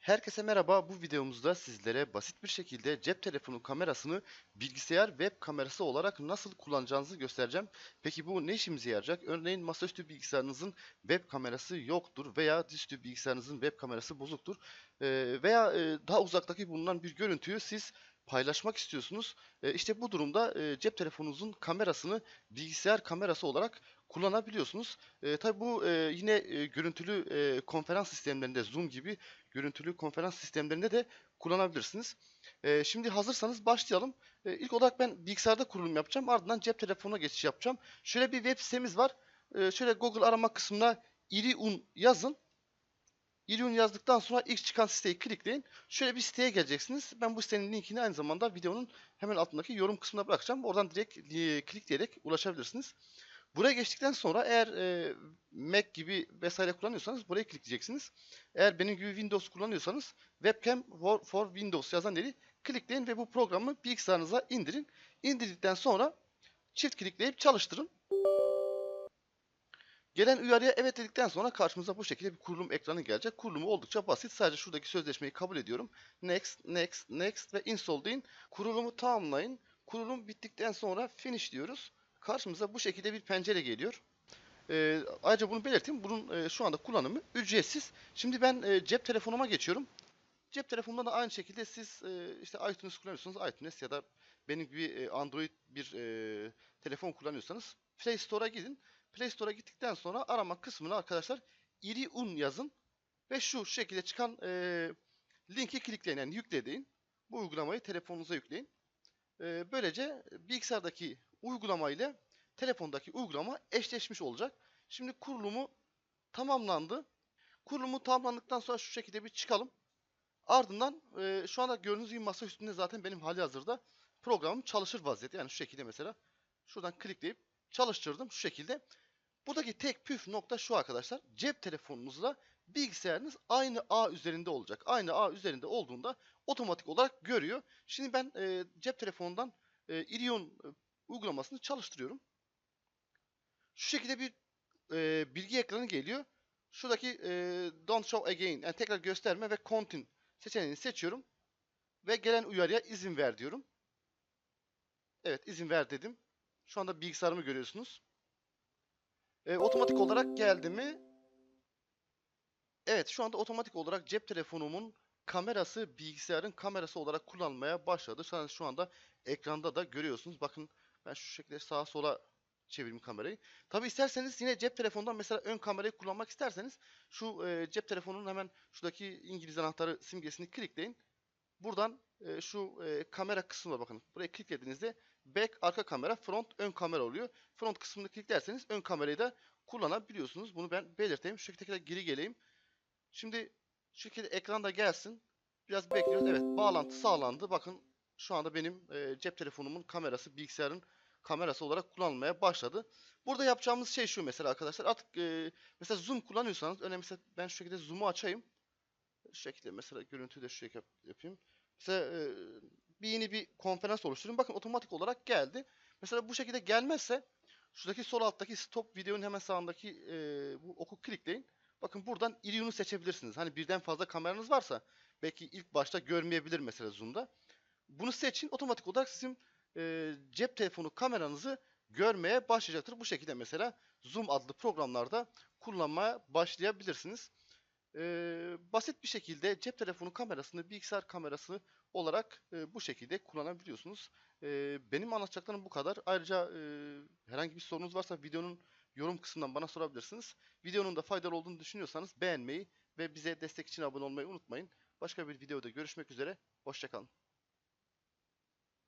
Herkese merhaba. Bu videomuzda sizlere basit bir şekilde cep telefonu kamerasını bilgisayar web kamerası olarak nasıl kullanacağınızı göstereceğim. Peki bu ne işimize yarayacak? Örneğin masaüstü bilgisayarınızın web kamerası yoktur veya dizüstü bilgisayarınızın web kamerası bozuktur. Ee, veya e, daha uzaktaki bulunan bir görüntüyü siz paylaşmak istiyorsunuz. E, işte bu durumda e, cep telefonunuzun kamerasını bilgisayar kamerası olarak kullanabiliyorsunuz. E, tabii bu e, yine e, görüntülü e, konferans sistemlerinde Zoom gibi görüntülü konferans sistemlerinde de kullanabilirsiniz. E, şimdi hazırsanız başlayalım. E, ilk olarak ben bilgisayarda kurulum yapacağım. Ardından cep telefonuna geçiş yapacağım. Şöyle bir web sitemiz var. E, şöyle Google arama kısmına iriun yazın. iriun yazdıktan sonra ilk çıkan siteyi klikleyin. Şöyle bir siteye geleceksiniz. Ben bu sitenin linkini aynı zamanda videonun hemen altındaki yorum kısmına bırakacağım. Oradan direkt e, klikleyerek ulaşabilirsiniz. Buraya geçtikten sonra eğer e, Mac gibi vesaire kullanıyorsanız buraya klikleyeceksiniz. Eğer benim gibi Windows kullanıyorsanız Webcam for, for Windows yazan yeri klikleyin ve bu programı bilgisayarınıza indirin. İndirdikten sonra çift klikleyip çalıştırın. Gelen uyarıya evet dedikten sonra karşımıza bu şekilde bir kurulum ekranı gelecek. Kurulumu oldukça basit. Sadece şuradaki sözleşmeyi kabul ediyorum. Next, next, next ve install deyin. Kurulumu tamamlayın. Kurulum bittikten sonra finish diyoruz. Karşımıza bu şekilde bir pencere geliyor. Ee, ayrıca bunu belirteyim. Bunun e, şu anda kullanımı ücretsiz. Şimdi ben e, cep telefonuma geçiyorum. Cep telefonunda da aynı şekilde siz e, işte iTunes kullanıyorsanız iTunes ya da benim gibi e, Android bir e, telefon kullanıyorsanız Play Store'a gidin. Play Store'a gittikten sonra arama kısmına arkadaşlar iriun yazın ve şu şekilde çıkan e, linki klikleyin yani yükle. Bu uygulamayı telefonunuza yükleyin. E, böylece bilgisayardaki uygulama ile telefondaki uygulama eşleşmiş olacak. Şimdi kurulumu tamamlandı. Kurulumu tamamlandıktan sonra şu şekilde bir çıkalım. Ardından e, şu anda gördüğünüz gibi masa üstünde zaten benim hali hazırda programım çalışır vaziyette. Yani şu şekilde mesela şuradan klikleyip çalıştırdım şu şekilde. Buradaki tek püf nokta şu arkadaşlar. Cep telefonunuzla bilgisayarınız aynı ağ üzerinde olacak. Aynı ağ üzerinde olduğunda otomatik olarak görüyor. Şimdi ben e, cep telefonundan e, Irion uygulamasını çalıştırıyorum. Şu şekilde bir e, bilgi ekranı geliyor. Şuradaki e, Don't Show Again yani tekrar gösterme ve Continue seçeneğini seçiyorum. Ve gelen uyarıya izin ver diyorum. Evet izin ver dedim. Şu anda bilgisayarımı görüyorsunuz. E, otomatik olarak geldi mi? Evet şu anda otomatik olarak cep telefonumun kamerası bilgisayarın kamerası olarak kullanmaya başladı. Şu, an, şu anda ekranda da görüyorsunuz. Bakın ben şu şekilde sağa sola çevireyim kamerayı. Tabi isterseniz yine cep telefonundan mesela ön kamerayı kullanmak isterseniz şu e, cep telefonunun hemen şuradaki İngiliz anahtarı simgesini klikleyin. Buradan e, şu e, kamera kısmına bakın. Buraya kliklediğinizde back arka kamera, front ön kamera oluyor. Front kısmını kliklerseniz ön kamerayı da kullanabiliyorsunuz. Bunu ben belirteyim. Şu şekilde geri geleyim. Şimdi şu şekilde ekranda gelsin. Biraz bekliyoruz. Evet bağlantı sağlandı. Bakın şu anda benim e, cep telefonumun kamerası bilgisayarın kamerası olarak kullanılmaya başladı. Burada yapacağımız şey şu mesela arkadaşlar. Artık e, mesela zoom kullanıyorsanız önemli mesela ben şu şekilde zoom'u açayım. Şu şekilde mesela görüntüyü de şu şekilde yapayım. Mesela e, bir yeni bir konferans oluşturayım. Bakın otomatik olarak geldi. Mesela bu şekilde gelmezse şuradaki sol alttaki stop videonun hemen sağındaki e, bu oku klikleyin. Bakın buradan Irion'u seçebilirsiniz. Hani birden fazla kameranız varsa belki ilk başta görmeyebilir mesela zoom'da. Bunu seçin. Otomatik olarak sizin e, cep telefonu kameranızı görmeye başlayacaktır. Bu şekilde mesela Zoom adlı programlarda kullanmaya başlayabilirsiniz. E, basit bir şekilde cep telefonu kamerasını bilgisayar kamerası olarak e, bu şekilde kullanabiliyorsunuz. E, benim anlatacaklarım bu kadar. Ayrıca e, herhangi bir sorunuz varsa videonun yorum kısmından bana sorabilirsiniz. Videonun da faydalı olduğunu düşünüyorsanız beğenmeyi ve bize destek için abone olmayı unutmayın. Başka bir videoda görüşmek üzere. Hoşçakalın.